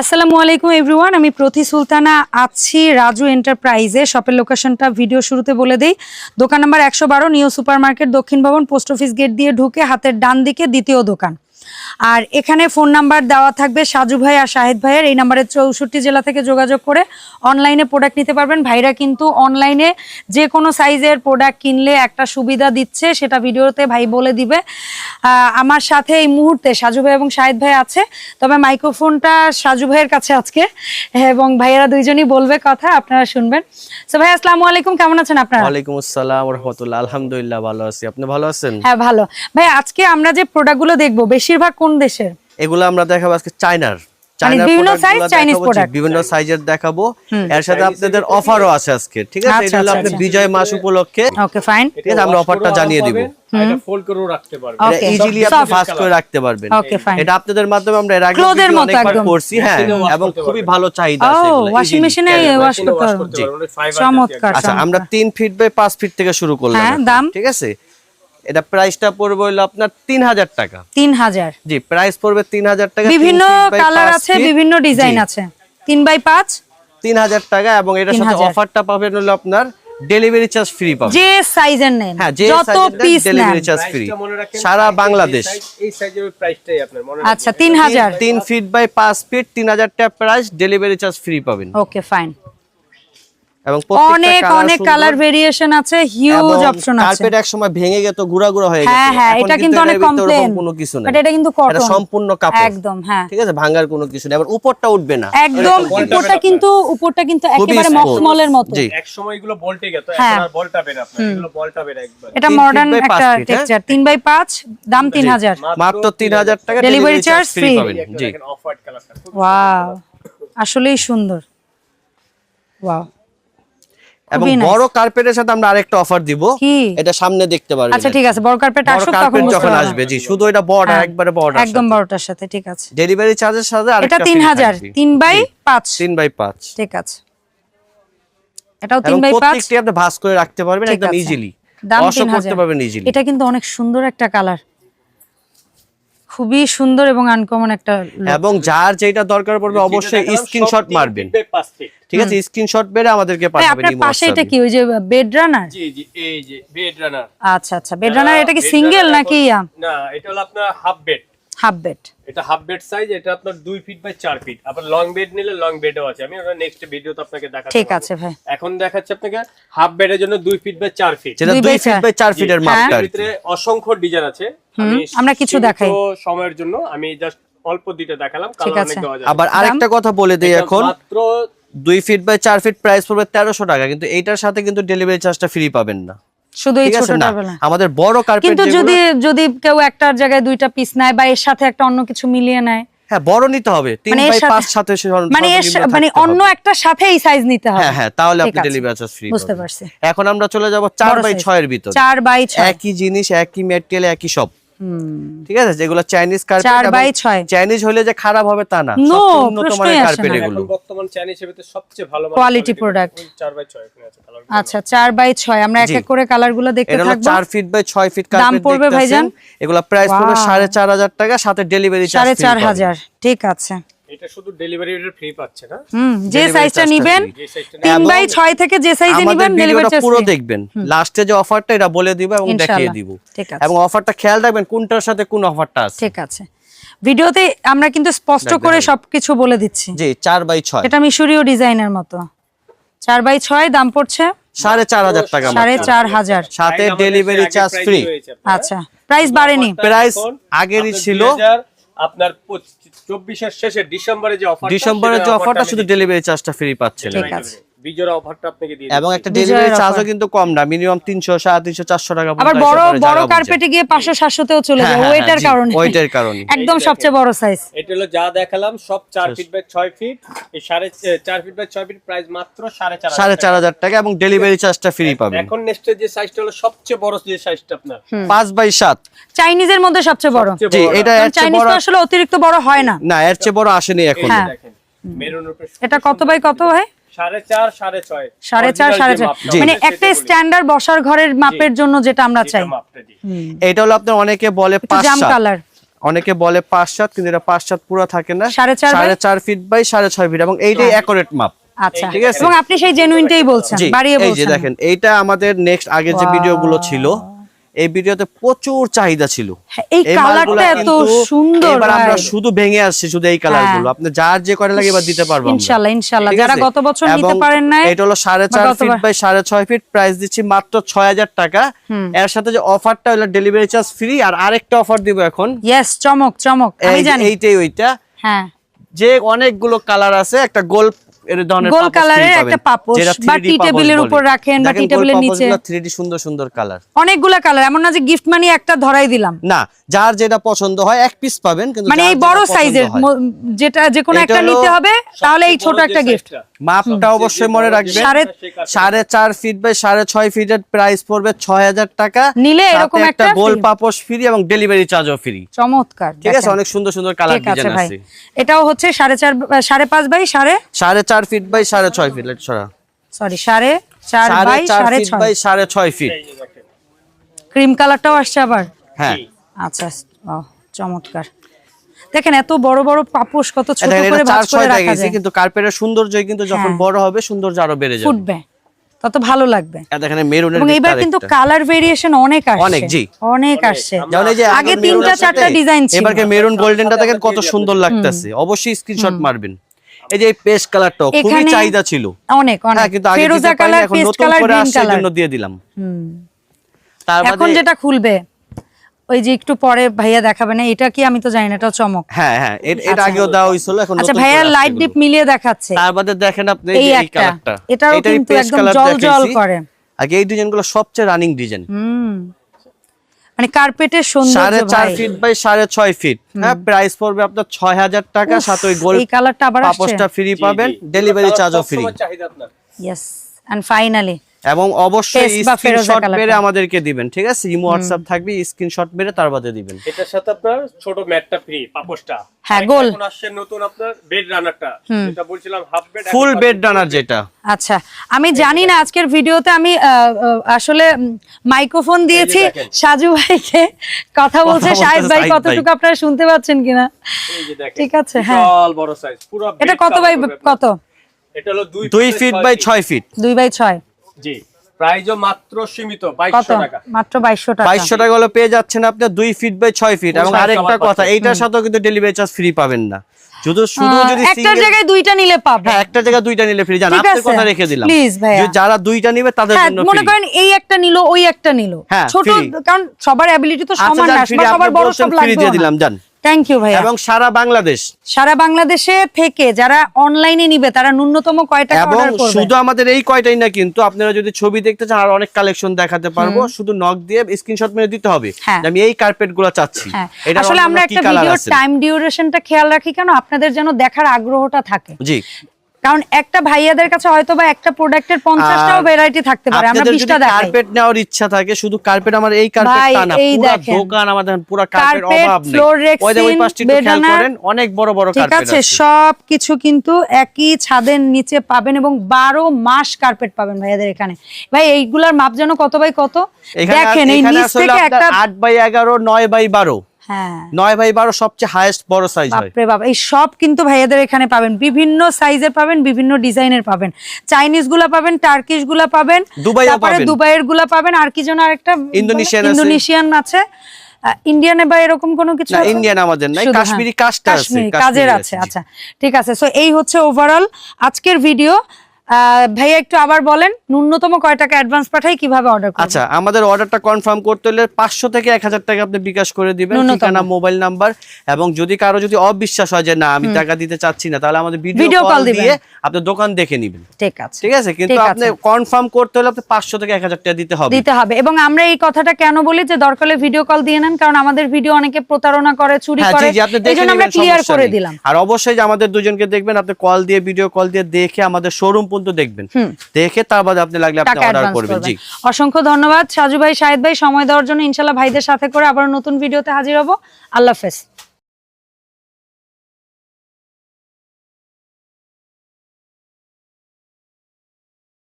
আসসালামু আলাইকুম এভরিওয়ান আমি প্রতি সুলতানা আছি রাজু এন্টারপ্রাইজে। শপের লোকেশনটা ভিডিও শুরুতে বলে দিই। দোকান নাম্বার একশো বারো, নিউ সুপার মার্কেট দক্ষিণ ভবন, পোস্ট অফিস গেট দিয়ে ঢুকে হাতের ডান দিকে দ্বিতীয় দোকান। আর এখানে ফোন নাম্বার দেওয়া থাকবে সাজু ভাই আর শাহেদ ভাইয়ের। এই নাম্বারে চৌষট্টি জেলা থেকে যোগাযোগ করে অনলাইনে প্রোডাক্ট নিতে পারবেন। ভাইরা কিন্তু অনলাইনে যে কোনো সাইজের প্রোডাক্ট কিনলে একটা সুবিধা দিচ্ছে সেটা ভিডিওতে ভাই বলে দিবে। আমার সাথে এই মুহূর্তে সাজু ভাই এবং শাহেদ ভাই আছে তবে মাইক্রোফোনটা সাজু ভাইয়ের কাছে আজকে। এবং ভাইয়েরা দুইজনই বলবে কথা আপনারা শুনবেন। তো ভাই আসসালামু আলাইকুম। কেমন আছেন আপনারা? ওয়ালাইকুম আসসালাম রহমতুল্লাহ। আলহামদুলিল্লাহ ভালো আছি। আপনি ভালো আছেন? হ্যাঁ ভালো। ভাই আজকে আমরা যে প্রোডাক্টগুলো দেখব বেশিরভাগ কোন দেশের? এগুলো আমরা দেখাবো আজকে চায়নার। মানে বিভিন্ন product size গুলো Chinese দেখাবো, জি, product। বিভিন্ন সাইজের দেখাবো। এর সাথে আপনাদের অফারও আছে আজকে ঠিক আছে? আচ্ছা, এটা হলো আচ্ছা, আচ্ছা। বিজয় মাস উপলক্ষে। ওকে ফাইন ঠিক আছে আমরা অফারটা জানিয়ে দিব। এটা ফোল্ড করেও রাখতে পারবে এটা ইজিলি আপনি ফাস্ট করে রাখতে পারবেন. এটা আপনাদের মাধ্যমে আমরা এর আগে অনেকবার করছি হ্যাঁ এবং খুবই ভালো চাহিদা আছে এগুলো, ওয়াশিং মেশিনে ওয়াশ করতে পারবেন, চমৎকার আচ্ছা আমরা তিন ফিট বাই পাঁচ ফিট থেকে শুরু করলাম হ্যাঁ, দাম? ঠিক আছে? এটা প্রাইসটা পড়বে হলো আপনার তিন হাজার টাকা। তিন হাজার জি প্রাইস পড়বে তিন হাজার টাকা বিভিন্ন কালার আছে বিভিন্ন ডিজাইন আছে। তিন বাই পাঁচ? তিন হাজার টাকা এবং এটার সাথে অফারটা পাবেন হলো আপনার ডেলিভারি চার্জ ফ্রি পাবেন। যে সাইজের নেন হ্যাঁ যে যত পিস ডেলিভারি চার্জ ফ্রি মনে সারা বাংলাদেশ। এই সাইজের প্রাইসটাই আপনার মনে আচ্ছা তিন হাজার তিন ফিট বাই পাঁচ ফিট তিন হাজার টাকা প্রাইস ডেলিভারি চার্জ ফ্রি পাবেন। ওকে ফাইন এবং অনেক অনেক কালার ভেরিয়েশন আছে হিউজ অপশন আছে। কার্পেট এক সময় ভেঙে গেত গুড়া গুড়া হয়ে গেছে। হ্যাঁ হ্যাঁ এটা কিন্তু অনেক কমপ্লেন কোনো কিছু বাট এটা কিন্তু এটা সম্পূর্ণ কাপড়। একদম হ্যাঁ। ঠিক আছে ভাঙার কোনো কিছু নেই। আবার উপরটা উঠবে না। একদম উপরটা কিন্তু উপরটা কিন্তু একেবারে। মখমলের মতো। জি। এক সময় এগুলো বলটে গেত হ্যাঁ। এখন আর বলটাবে না আপনার এগুলো বলটাবে না একবার। এটা তিন মডার্ন একটা feet, হ্যাঁ? টেক্সচার দাম তিন হাজার। মাত্র তিন হাজার। টাকা ডেলিভারি চার্জ ফ্রি পাবেন জি। অফ হোয়াইট কালারটা খুব ওয়াও আসলেই সুন্দর। ওয়াও এবং। বড় কার্পেটের সাথে আমরা আরেকটা অফার দিব। এটা সামনে দেখতে পারবেন। আচ্ছা ঠিক আছে। বড় কার্পেট আসুক তখন যখন আসবে জি শুধু এটা বর্ডার হ্যাঁ, একবারে বর্ডার একদম বড়টার সাথে ঠিক আছে। ডেলিভারি চার্জের সাথে এটা আরেকটা হাজার থাকবে। তিন বাই পাঁচ। তিন বাই পাঁচ। ঠিক আছে। এটাও তিন এবং বাই পাঁচ। প্রত্যেকটি আপনি ভাঁজ করে রাখতে পারবেন একদম ইজিলি দাম অসহ তিন করতে হাজার পারবেন ইজিলি এটা কিন্তু অনেক সুন্দর একটা কালার খুবই সুন্দর এবং আনকমন একটা এবং যার যেটা দরকার পড়বে অবশ্যই স্ক্রিনশট মারবেন। ঠিক আছে স্ক্রিনশট মেরে আমাদেরকে পাঠাবেন আপনার পাশে এটা কি ওই যে বেড রানার জি জি এই যে বেড রানার আচ্ছা আচ্ছা বেড রানার এটা কি সিঙ্গেল নাকি না এটা হলো আপনার হাফ বেড হাফ বেড এটা হাফ বেড সাইজ এটা আপনার দুই ফিট বাই চার ফিট আবার লং বেড নিলে লং বেডও আছে। আমি ওটা নেক্সট ভিডিওতে আপনাকে দেখাচ্ছি ঠিক আছে ভাই। এখন দেখাচ্ছি আপনাকে হাফ বেডের জন্য দুই ফিট বাই চার ফিট যেটা দুই দুই ফিট চার। বাই চার ফিটের। মাপটা আর ভিতরে অসংখ্য ডিজাইন আছে। আমি আমরা কিছু দেখাই। সময়ের জন্য আমি জাস্ট অল্প দুইটা দেখালাম আছে। অনেক দেওয়া যাবে। আবার আরেকটা কথা বলে দেই এখন। মাত্র দুই ফিট বাই চার ফিট প্রাইস পড়বে তেরোশো টাকা কিন্তু এইটার সাথে কিন্তু ডেলিভারি চার্জটা ফ্রি পাবেন না। শুধু এই ছোটটা আমাদের বড় কার্পেট কিন্তু যদি যদি কেউ একটার জায়গায় দুইটা পিস নেয় বা এর সাথে একটা অন্য কিছু মিলিয়ে নেয়। হ্যাঁ বড় নিতে হবে। মানে বাই সাথে- সাথে মানে মানে অন্য একটা সাথে এই সাইজ নিতে হবে। হ্যাঁ হ্যাঁ তাহলে আপনি ডেলিভারি চার্জ ফ্রি বুঝতে পারছি। এখন আমরা চলে যাব চার বাই ছয় এর ভিতর। চার বাই একই জিনিস একই মেটেরিয়াল একই সব। ঠিক আছে? যেগুলো চাইনিজ কার্পেট বাই ছয়। চাইনিজ হলে যে খারাপ হবে তা না। উন্নত মানের কার্পেট এগুলো। বর্তমান চাইনিজ হিসেবে সবচেয়ে ভালো কোয়ালিটি প্রোডাক্ট বাই ছয় এখানে আছে কালার আচ্ছা চার বাই ছয়। আমরা এক এক করে কালারগুলো দেখতে এটা হলো চার ফিট বাই ছয় ফিট দাম পড়বে ভাইজান? এগুলো প্রাইস পড়বে Wow. সাড়ে চার হাজার টাকা সাথে ডেলিভারি চার্জ সাড়ে চার হাজার। ঠিক আছে। এটা শুধু ডেলিভারি ফ্রি পাচ্ছে না? হুম যে সাইজটা charge টা নিবেন free। যে সাইজটা তিন এবং বাই ছয় থেকে যে সাইজে আমাদের ডেলিভারি চার্জ পুরো দেখবেন। লাস্টে যে অফারটা এটা বলে দিব এবং দেখিয়ে দিব। এবং অফারটা খেয়াল রাখবেন কোনটার সাথে কোন অফারটা আছে। ঠিক আছে। ভিডিওতে আমরা কিন্তু স্পষ্ট করে সবকিছু বলে দিচ্ছি। জি চার বাই ছয়। এটা মিশরীয় ডিজাইনের মতো। চার বাই ছয় দাম পড়ছে সাড়ে চার হাজার টাকা সাড়ে। চার হাজার। সাথে ডেলিভারি চার্জ ফ্রি আচ্ছা প্রাইস বাড়েনি। প্রাইস আগেরই ছিল। 2000 আপনার চব্বিশের শেষে ডিসেম্বরে যে অফার ডিসেম্বরের যে অফারটা শুধু ডেলিভারি চার্জটা ফ্রি পাচ্ছেন ঠিক আছে। বিজোর অফারটা আপনাকে দিয়ে এবং একটা ডেলিভারি চার্জও কিন্তু কম না মিনিমাম তিনশো সাড়ে তিনশো চারশো টাকা আবার বড় বড় কার্পেটে গিয়ে পাঁচশো সাতশোতেও চলে হ্যাঁ, যায় হ্যাঁ, ওয়েটার কারণে। ওয়েটের কারণে। একদম সবচেয়ে বড় সাইজ এটা হলো যা দেখালাম সব চার ফিট বাই ছয় ফিট এই সাড়ে চার ফিট বাই ছয় ফিট প্রাইস মাত্র সাড়ে চার হাজার সাড়ে টাকা। এবং ডেলিভারি চার্জটা ফ্রি পাবেন। এখন নেক্সটের যে সাইজটা হলো সবচেয়ে বড় যে সাইজটা আপনার। পাঁচ বাই সাত। চাইনিজের মধ্যে সবচেয়ে বড়। জি এটা এর চেয়ে চাইনিজ বড় আসলে অতিরিক্ত বড় হয় না। না এর চেয়ে বড় আসেনি এখন। হ্যাঁ। দেখেন এটা কত বাই কত হয় মানে একটা স্ট্যান্ডার্ড বসার ঘরের মাপের জন্য যেটা আমরা চাই। এটা হলো আপনার অনেকে বলে জাম কালার অনেকে বলে পাঁচ সাত কিন্তু এটা পাঁচ সাত পুরো থাকে না। সাড়ে চার চার ফিট বাই সাড়ে ছয় ফিট এবং এইটাই অ্যাকোরেট মাপ। আচ্ছা। ঠিক আছে। এবং আপনি সেই জেনুইনটাই বলছেন বাড়িয়ে এই যে দেখেন এইটা আমাদের নেক্সট আগের যে. ভিডিওগুলো ছিল এই ভিডিওতে প্রচুর চাহিদা ছিল। হ্যাঁ, এই এই কালারটা এত সুন্দর এবার আমরা শুধু ভেঙে আসছি শুধু এই কালারগুলো। আপনি যার যে করে লাগে এবার দিতে পারব যারা গত বছর নিতে পারেন নাই এটা হলো সাড়ে বা চার গতবার- ফিট বাই সাড়ে ছয় ফিট প্রাইস দিচ্ছি মাত্র ছয় হাজার টাকা। এর সাথে যে অফারটা হলো ডেলিভারি চার্জ ফ্রি আর আরেকটা অফার দিব এখন। ইয়েস চমক চমক। আমি জানি। এইটাই ওইটা। হ্যাঁ। যে অনেকগুলো কালার আছে একটা গোল এর ধরনের গোল কালারের একটা পাপোশ বা টি টেবিলের উপর রাখেন বা টি টেবিলের নিচে। 3D সুন্দর সুন্দর কালার। অনেকগুলা কালার এমন না যে গিফট মানি একটা ধরাই দিলাম। না যার যেটা পছন্দ হয় এক পিস পাবেন কিন্তু মানে এই বড় সাইজের যেটা যে কোনো একটা নিতে হবে তাহলে এই ছোট একটা গিফট মাপটা অবশ্যই মনে রাখবেন। সাড়ে- চার ফিট বাই সাড়ে ছয় ফিটের প্রাইস পড়বে ছয় হাজার টাকা। নিলে এরকম একটা গোল পাপোশ ফ্রি এবং ডেলিভারি চার্জও ফ্রি চমৎকার ঠিক আছে অনেক সুন্দর সুন্দর কালার আছে ডিজাইন ভাই। আছে। এটাও হচ্ছে সাড়ে চার সাড়ে পাঁচ বাই সাড়ে সাড়ে চার ফিট বাই সাড়ে ছয় ফিট সরা সরি সাড়ে চার বাই সাড়ে ফিট বাই সাড়ে ছয় ফিট। ক্রিম কালারটাও আসছে আবার? হ্যাঁ। আচ্ছা ও চমৎকার। দেখেন এত বড় বড় পাপোশ কত ছোট করে ভাঁজ করে রাখা যায়। কিন্তু কার্পেটের সৌন্দর্যই কিন্তু যখন হ্যাঁ। বড় হবে সৌন্দর্য আরও বেড়ে যাবে। ফুটবে। তত ভালো লাগবে। দেখেন মেরুনের এবং এবার কিন্তু কালার ভেরিয়েশন অনেক আসছে। অনেক, জি। অনেক আসছে। যেমন এই যে আগে তিনটা চারটা ডিজাইন ছিল। এবারকে মেরুন গোল্ডেনটা দেখেন কত সুন্দর লাগতেছে। অবশ্যই স্ক্রিনশট মারবেন। এই যে কালারটা খুবই চাহিদা ছিল। অনেক হ্যাঁ অনেক কিন্তু আগে ফেরোজা কালার কালার গ্রিন কালার। জন্য দিয়ে দিলাম। হুম। এখন যেটা খুলবে ওই যে একটু পরে ভাইয়া দেখাবে না এটা কি আমি তো জানি না এটা চমক। হ্যাঁ হ্যাঁ এর এর আগেও দেওয়া হয়েছিল এখন আচ্ছা ভাইয়া লাইট ডিপ মিলিয়ে দেখাচ্ছে। তার বাদে দেখেন আপনি এই কালারটা। এটাও কিন্তু একদম জল জল করে। আগে এই ডিজাইনগুলো সবচেয়ে রানিং ডিজাইন। হুম। মানে কার্পেটের সাড়ে সৌন্দর্য চার ভাই। ফিট বাই সাড়ে ছয় ফিট হ্যাঁ প্রাইস পড়বে আপনার ছয় হাজার টাকা সাথে ওই গোল এই কালারটা আবার আসছে? পাপোশটা ফ্রি পাবেন ডেলিভারি চার্জ চার্জও ফ্রি চাহিদা আপনার। ইয়েস এন্ড ফাইনালি এবং অবশ্যই স্ক্রিনশট মেরে আমাদেরকে দিবেন ঠিক আছে? ইমো হোয়াটসঅ্যাপ থাকবে স্ক্রিনশট মেরে তার বাদে দিবেন। এটার সাথে আপনার ছোট ম্যাটটা ফ্রি পাপোশটা। হ্যাঁ, গোল। এখন আসছে নতুন আপনার বেড রানারটা যেটা বলছিলাম হাফ বেড ফুল বেড ডানার যেটা। আচ্ছা আমি জানি না আজকের ভিডিওতে আমি আসলে মাইক্রোফোন দিয়েছি সাজু ভাইকে কথা বলছে শাহেদ ভাই কতটুকু আপনারা শুনতে পাচ্ছেন কিনা? এই যে দেখেন ঠিক আছে, হ্যাঁ। বড় সাইজ পুরো এটা কত বাই কত? এটা হলো দুই দুই ফিট বাই ছয় ফিট দুই বাই ছয়। জি। প্রাইজও মাত্র সীমিত 2200 টাকা। মাত্র বাইশশো টাকা। বাইশশো টাকা হলে পেয়ে যাচ্ছেন আপনি দুই ফিট বাই ছয় ফিট এবং আরেকটা সবার কথা এইটার সাথেও কিন্তু ডেলিভারি চার্জ ফ্রি পাবেন না। শুধু শুধু যদি একটার জায়গায় দুইটা নিলে পাবে হ্যাঁ একটা জায়গা দুইটা নিলে ফ্রি জান আপনার কথা রেখে দিলাম। যারা দুইটা নিবে তাদের হ্যাঁ জন্য মনে করেন এই একটা নিল ওই একটা নিল। হ্যাঁ, ছোট কারণ সবার তো আচ্ছা সমান না সবার বড় সব ফ্রি দিয়ে দিলাম জান। থ্যাংক ইউ ভাইয়া। এবং সারা বাংলাদেশ। সারা বাংলাদেশে থেকে যারা অনলাইনে নিবে তারা ন্যূনতম কয়টা টাকা এবং অর্ডার করবে? শুধু আমাদের এই কয়টাই না কিন্তু আপনারা যদি ছবি দেখতে চান আর অনেক কালেকশন দেখাতে পারব। শুধু নক দিয়ে স্ক্রিনশট মেরে দিতে হবে হ্যাঁ। যে আমি এই কার্পেটগুলো চাচ্ছি এটা আসলে আমরা একটা ভিডিওর টাইম ডিউরেশনটা খেয়াল রাখি কেন? আপনাদের যেন দেখার আগ্রহটা থাকে। জি। কারণ একটা ভাইয়াদের কাছে হয়তো বা একটা প্রোডাক্টের পঞ্চাশটাও আর ভ্যারাইটি থাকতে পারে আমরা আপনাদের যদি বিশটা দেখাই। কার্পেট নেওয়ার ইচ্ছা থাকে শুধু কার্পেট আমার এই কার্পেট ভাই, তা না পুরো দোকান আমাদের পুরো কার্পেট অভাব নেই। ওই যে ওই পাশটি খেয়াল করেন অনেক বড় বড় ঠিক কার্পেট আছে আছে। সব কিছু কিন্তু একই ছাদের নিচে পাবেন এবং বারো মাস কার্পেট পাবেন ভাইয়াদের এখানে। ভাই এইগুলার মাপ যেন কত বাই কত? দেখেন এই নিচ থেকে একটা আট বাই এগারো নয় বাই বারো। হ্যাঁ নয় বাই বারো সবচেয়ে হাইয়েস্ট বড় সাইজ বাপরে বাপ এই সব কিন্তু ভাইয়াদের এখানে পাবেন। বিভিন্ন সাইজের পাবেন বিভিন্ন ডিজাইনের পাবেন। চাইনিজগুলা পাবেন টার্কিশগুলা পাবেন তারপরে। দুবাইয়েরগুলা পাবেন আর কি যেন আরেকটা ইন্দোনেশিয়ান আছে। ইন্দোনেশিয়ান আছে। ইন্ডিয়ানে বা এরকম কোনো কিছু না ইন্ডিয়ান আমাদের নাই শুধু, হ্যাঁ। কাশ্মীরি কাজটা আছে কাশ্মীরি, কাশ্মীরি কাজের আছে। আচ্ছা। ঠিক আছে সো এই হচ্ছে ওভারঅল আজকের ভিডিও ভাইয়া একটু আবার বলেন ন্যূনতম কয় টাকা অ্যাডভান্স পাঠাই কীভাবে অর্ডার করব? আচ্ছা আমাদের অর্ডারটা কনফার্ম করতে হলে পাঁচশো থেকে এক হাজার টাকা আপনি বিকাশ করে দিবেন ঠিকানা মোবাইল নাম্বার এবং যদি কারও যদি অবিশ্বাস হয় যে না আমি টাকা দিতে চাচ্ছি না তাহলে আমাদের ভিডিও কল দিয়ে আপনি দোকান দেখে নিবেন। ঠিক আছে। ঠিক আছে? কিন্তু আপনি কনফার্ম করতে হলে আপনি পাঁচশো থেকে এক হাজার টাকা দিতে হবে। দিতে হবে। এবং আমরা এই কথাটা কেন বলি যে দরকার হলে ভিডিও কল দিয়ে নেন কারণ আমাদের ভিডিও অনেকে প্রতারণা করে চুরি হ্যাঁ করে আমরা ক্লিয়ার করে দিলাম। আর অবশ্যই আমাদের দুজনকে দেখবেন আপনি কল দিয়ে ভিডিও কল দিয়ে দেখে আমাদের শোরুম পর্যন্ত দেখবেন। দেখে তার বাদে আপনি লাগলে আপনি অর্ডার করবেন। করবেন। জি। অসংখ্য ধন্যবাদ। সাজু ভাই শাহেদ ভাই সময় দেওয়ার জন্য ইনশাআল্লাহ ভাইদের সাথে করে আবার নতুন ভিডিওতে হাজির হব। আল্লাহ হাফেজ।